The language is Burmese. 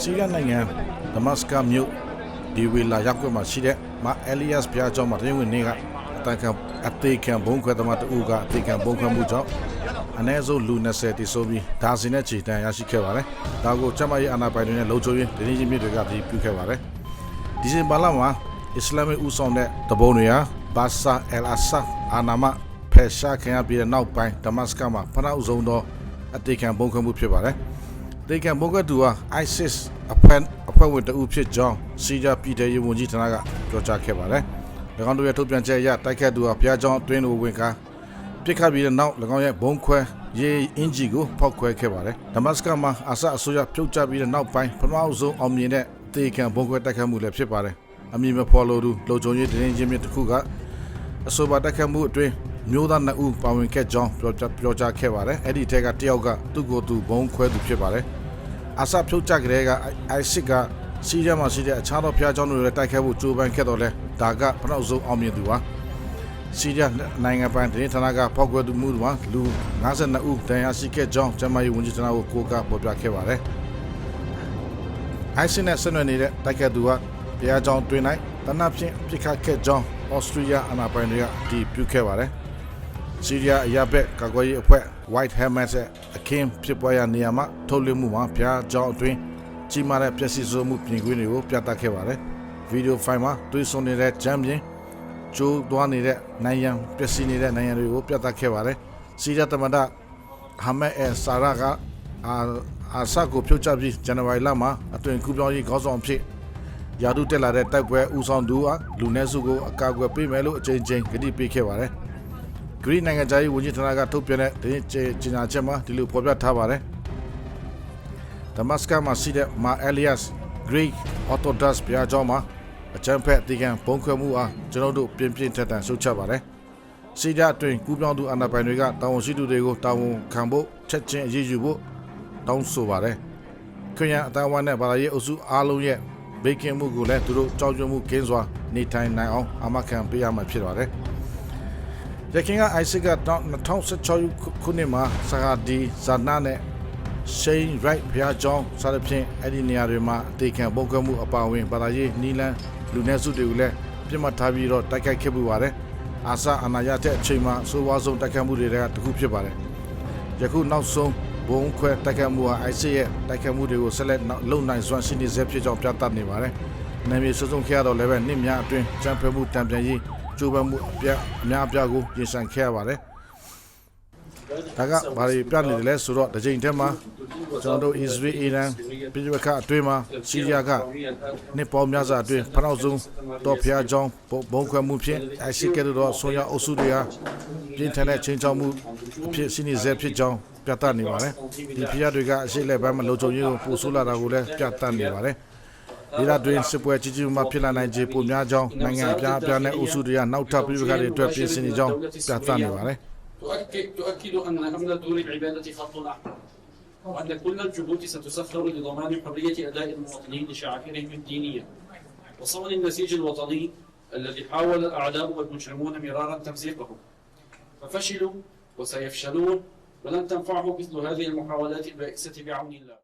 ဆီးရီးယားနိုင်ငံဒမတ်စကမြို့ဒီဝီလာရပ်ကွက်မှာရှိတဲ့မအဲလီယပ်ဘုရားကျောင်းမှာတရင်ဝင်နေကအတန်ခံအသေးခံဘုံခွဲသမားတဦးကအသေးခံဘုံခွဲမှုကြောင့်အ ਨੇ ဆုံးလူ20တိဆိုပြီးဒါဇင်နဲ့ချီတန်ရရှိခဲ့ပါတယ်။ဒါကိုကျမကြီးအာနာပိုင်တွေနဲ့လုံခြုံရေးဒင်းကြီးမြစ်တွေကတည်ပြုခဲ့ပါတယ်။ဒီဇင်ဘာလမှာအစ္စလာမစ်ဦးဆောင်တဲ့တဘုံတွေဟာဘာဆာအယ်အဆာအာနာမဖက်ရှာခင်ရပြီးတဲ့နောက်ပိုင်းဒမတ်စကမှာဖနောက်ဆုံးသောအသေးခံဘုံခွဲမှုဖြစ်ပါတယ်။ တေကန်ဘုကတူဟာ ISIS အဖွဲ့အဖွဲ့ဝင်တဦးဖြစ်ကြောင်းစီးဂျာပြည်တယ်ရေးဝန်ကြီးဌာနကပြောကြားခဲ့ပါတယ်။၎င်းတို့ရဲ့ထုတ်ပြန်ချက်အရတိုက်ခတ်သူဟာဘုရားကျောင်းအတွင်းကိုဝင်ကားပြစ်ခတ်ပြီးတဲ့နောက်၎င်းရဲ့ဘုံခွဲရေးအင်ဂျီကိုဖောက်ခွဲခဲ့ပါတယ်။ဒမတ်စကမှာအာဆာအစိုးရပြုတ်ကျပြီးတဲ့နောက်ပိုင်းပထမဆုံးအောင်မြင်တဲ့တေကန်ဘုံခွဲတိုက်ခတ်မှုလည်းဖြစ်ပါတယ်။အမည်မဖော်လို့သူလုံခြုံရေးတင်းချင်းမြစ်တစ်ခုကအဆိုပါတိုက်ခတ်မှုအတွင်းမျိုးသားနှစ်ဦးပါဝင်ခဲ့ကြောင်းပြောကြားပြောကြားခဲ့ပါတယ်။အဲ့ဒီထက်ကတယောက်ကသူ့ကိုယ်သူဘုံခွဲသူဖြစ်ပါတယ်။ အာဆပ်ဖြုတ်ချကလေးကအိုက်စစ်ကစီးရီးယားမှာရှိတဲ့အခြားသောဖျားကျောင်းတွေလည်းတိုက်ခိုက်ဖို့ကြိုးပမ်းခဲ့တော့လဲဒါကပနောက်ဆုံးအောင်မြင်သူပါစီးရီးယားနိုင်ငံပိုင်တင်ဌာနကဖောက်ခွဲသူမှုမှာလူ52ဦးတန်ရာရှိခဲ့ကြောင်းကျမကြီးဝန်ကြီးဌာနကိုကိုးကားပေါ်ပြခဲ့ပါတယ်အိုက်စစ်နဲ့ဆက်နွယ်နေတဲ့တိုက်ခိုက်သူကဖျားကျောင်းတွင်၌တနပ်ဖြင့်ပြစ်ခတ်ခဲ့ကြောင်းဩစတြေးလျအနာပိုင်တွေကဒီပြုခဲ့ပါတယ် ဆီးရီးယားအရာဘက်ကာကွယ်ရေးအဖွဲ့ White Helmets ရဲ့အခင်းဖြစ်ပွားရာနေရာမှာထုတ်လွှင့်မှုမှာဖျားကြောင်းအတွင်းကြီးမားတဲ့ပျက်စီးဆုံးမှုပြင်ကွင်းတွေကိုပြသခဲ့ပါတယ်။ဗီဒီယိုဖိုင်မှာတွေးဆုံနေတဲ့ဂျမ်ပြင်ကျိုးသွားနေတဲ့နိုင်ရန်ပျက်စီးနေတဲ့နိုင်ရန်တွေကိုပြသခဲ့ပါတယ်။ဆီးရီးယားတမန်တော်ဟာမက်အဲဆာရာကအာအာဆာကိုဖြုတ်ချပြီးဇန်နဝါရီလမှာအသွင်ကူးပြောင်းရေးခေါင်းဆောင်အဖြစ်ယာဒုတက်လာတဲ့တိုက်ပွဲဦးဆောင်သူကလူနည်းစုကိုအကာအကွယ်ပေးမယ်လို့အကြိမ်ကြိမ်ကတိပေးခဲ့ပါတယ်။ ဂရိနိုင်ငံသားရေးဝန်ကြီးဌာနကထုတ်ပြန်တဲ့သတင်းကြေညာချက်မှာဒီလိုဖော်ပြထားပါတယ်။ဒမတ်စကမှာရှိတဲ့မာအဲလီယပ်စ်ဂရိအော်တိုဒတ်ဘုရားကျောင်းမှာအချမ်းဖက်အတီကန်ပုံခွဲမှုအားကျွန်တော်တို့ပြင်းပြင်းထန်ထန်ရှုတ်ချပါတယ်။စီးကြအတွင်ကူးပြောင်းသူအာဏာပိုင်တွေကတာဝန်ရှိသူတွေကိုတာဝန်ခံဖို့ချက်ချင်းအရေးယူဖို့တောင်းဆိုပါတယ်။ခရစ်ယာန်အတိုင်းအဝိုင်းနဲ့ဘာသာရေးအုပ်စုအားလုံးရဲ့ဘေးကင်းမှုကိုလည်းသူတို့ကြောက်ရွံ့မှုကင်းစွာနေထိုင်နိုင်အောင်အာမခံပေးရမှာဖြစ်ပါတယ်။ ရခိုင်က Isaac က2016ခုနှစ်မှာဆရာဒီဇာနာနဲ့ရှိန်ရိုက်ဘုရားကျောင်းစသဖြင့်အဲ့ဒီနေရာတွေမှာအသေးခံပုံကမှုအပါအဝင်ဘာသာရေးနီလန်းလူနည်းစုတွေကိုလည်းပြစ်မှတ်ထားပြီးတော့တိုက်ခိုက်ခဲ့ပူပါတယ်။အာဆာအနာရတဲ့အချိန်မှာအဆိုးဝါးဆုံးတိုက်ခိုက်မှုတွေကတခုဖြစ်ပါတယ်။ယခုနောက်ဆုံးဘုံခွဲတိုက်ခိုက်မှုဟာ Isaac ရဲ့တိုက်ခိုက်မှုတွေကိုဆက်လက်လုံနိုင်စွမ်းရှိနေစေဖြစ်ကြောင်းပြသနေပါတယ်။နာမည်စုံစုံခဲ့ရတော့လည်းပဲနှစ်များအတွင်းကြံဖက်မှုတံပြန်ရေး ကျိုးပမ်းမှုအပြအများအပြားကိုရင်ဆိုင်ခဲ့ရပါတယ်။ဒါကဘာတွေပြနေတယ်လဲဆိုတော့ဒီချိန်ထဲမှာကျွန်တော်တို့ Israel Iran ပြည်ပခအတွင်းမှာဆီးရီးယားကနှစ်ပေါင်းများစွာအတွင်းဖနောက်ဆုံးတော့ဖျားချောင်းဘုံခွဲမှုဖြင့်အရှိကဲတော့ဆွန်ရအုပ်စုတွေဟာပြင်းထန်တဲ့ချင်းချောင်းမှုအဖြစ်စီနေစေဖြစ်ကြောင်းပြသနေပါတယ်။ဒီဖျားတွေကအရှိလက်ပိုင်းမှာလုံခြုံရေးကိုပို့ဆိုးလာတာကိုလည်းပြသနေပါတယ်။ ဒီလာတွင်စစ်ပွဲကြီးကြီးမားမားဖြစ်လာနိုင်ခြေပိုများကြောင်းနိုင်ငံအပြားအပြားနဲ့အုပ်စုတွေကနောက်ထပ်ပြည်ပခါတွေအတွက်ပြင်ဆင်နေကြောင်းပြသနေပါတယ် تؤكد تؤكد ان امن دور العباده خط احمر وان كل الجهود ستسخر لضمان حريه اداء المواطنين لشعائرهم الدينيه وصون النسيج الوطني الذي حاول الاعداء والمجرمون مرارا تمزيقه ففشلوا وسيفشلون ولن تنفعه مثل هذه المحاولات البائسه بعون الله